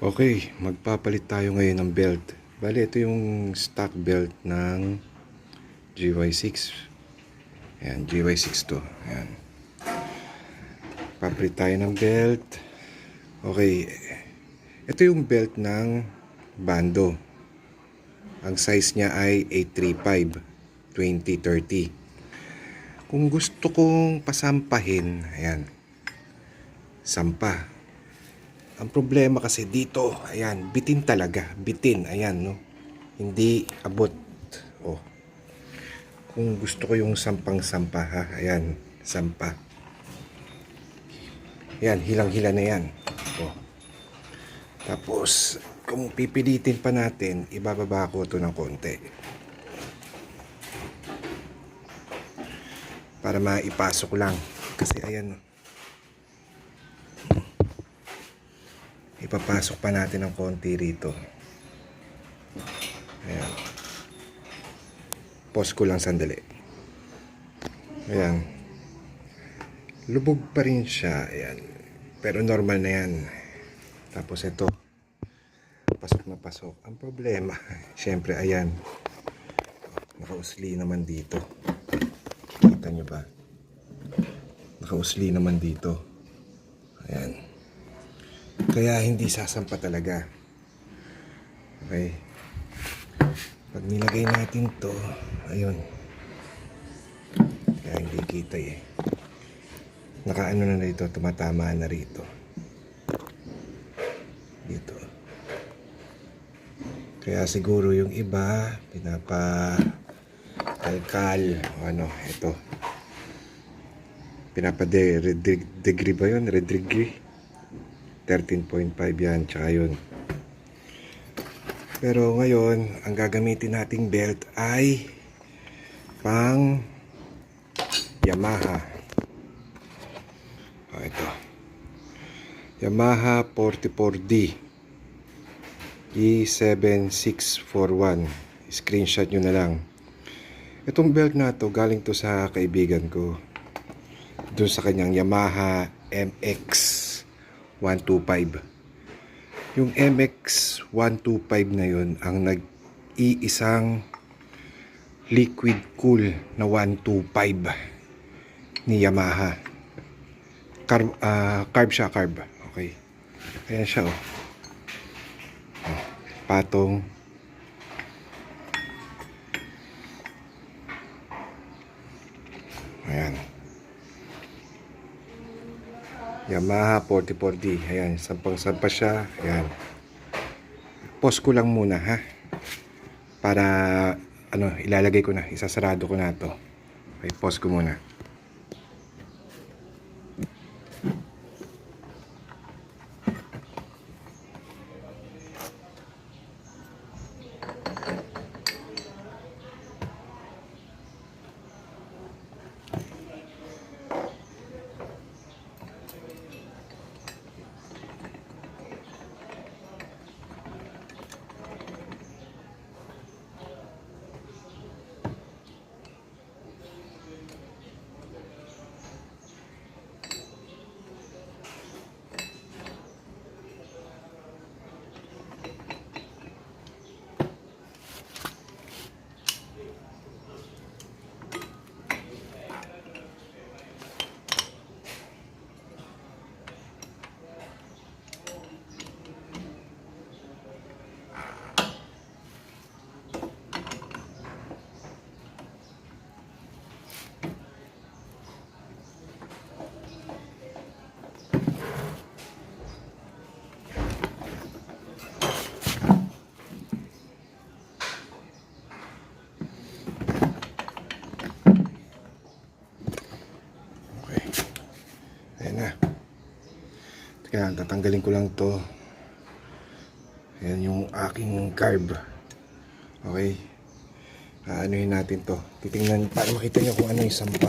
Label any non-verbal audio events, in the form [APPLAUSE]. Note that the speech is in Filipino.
Okay, magpapalit tayo ngayon ng belt. Bale, ito yung stock belt ng GY6. Ayan, GY6 to. Ayan. Papalit tayo ng belt. Okay. Ito yung belt ng bando. Ang size niya ay 835 2030. Kung gusto kong pasampahin, ayan, sampa. Ang problema kasi dito, ayan, bitin talaga, bitin, ayan, no. Hindi abot. Oh. Kung gusto ko yung sampang-sampa, ha, ayan, sampa. Ayan, hilang-hila na yan. Oh. Tapos, kung pipilitin pa natin, ibababa ko ito ng konti. Para maipasok lang. Kasi ayan, ipapasok pa natin ng konti rito. Ayan. Pause ko lang sandali. Ayan. Lubog pa rin siya. Ayan. Pero normal na yan. Tapos ito. Pasok na pasok. Ang problema, [LAUGHS] syempre, ayan. Nakausli naman dito. Kita nyo ba? Nakausli naman dito. Ayan. Kaya hindi sasampa talaga. Okay. Pag nilagay natin to, ayun. Kaya hindi kita eh. Nakaano na rito, tumatama na rito. Dito. Kaya siguro yung iba, pinapa alkal, o ano, ito. Pinapa de, red de- degree ba yun? Red degree? 13.5 yan, tsaka yun. Pero ngayon, ang gagamitin nating belt ay pang Yamaha. O, ito. Yamaha 44D E7641. Screenshot nyo na lang. Itong belt na to, galing to sa kaibigan ko. Doon sa kanyang Yamaha MX 125. Yung MX 125 na yun ang nag-iisang liquid cool na 125 ni Yamaha. Carb, ah, carb siya, carb. Okay. Ayan siya, oh. Oh, Patong. Ayan. Yamaha 44D. Ayan, sampang-sampa siya. Ayan. Pause ko lang muna, ha? Para, ano, ilalagay ko na. Isasarado ko na to. Okay, pause ko muna. Okay. Ayan na. Teka, tatanggalin ko lang to. Ayan yung aking carb. Okay. Aanuhin natin to. Titingnan para makita nyo kung ano yung sampa.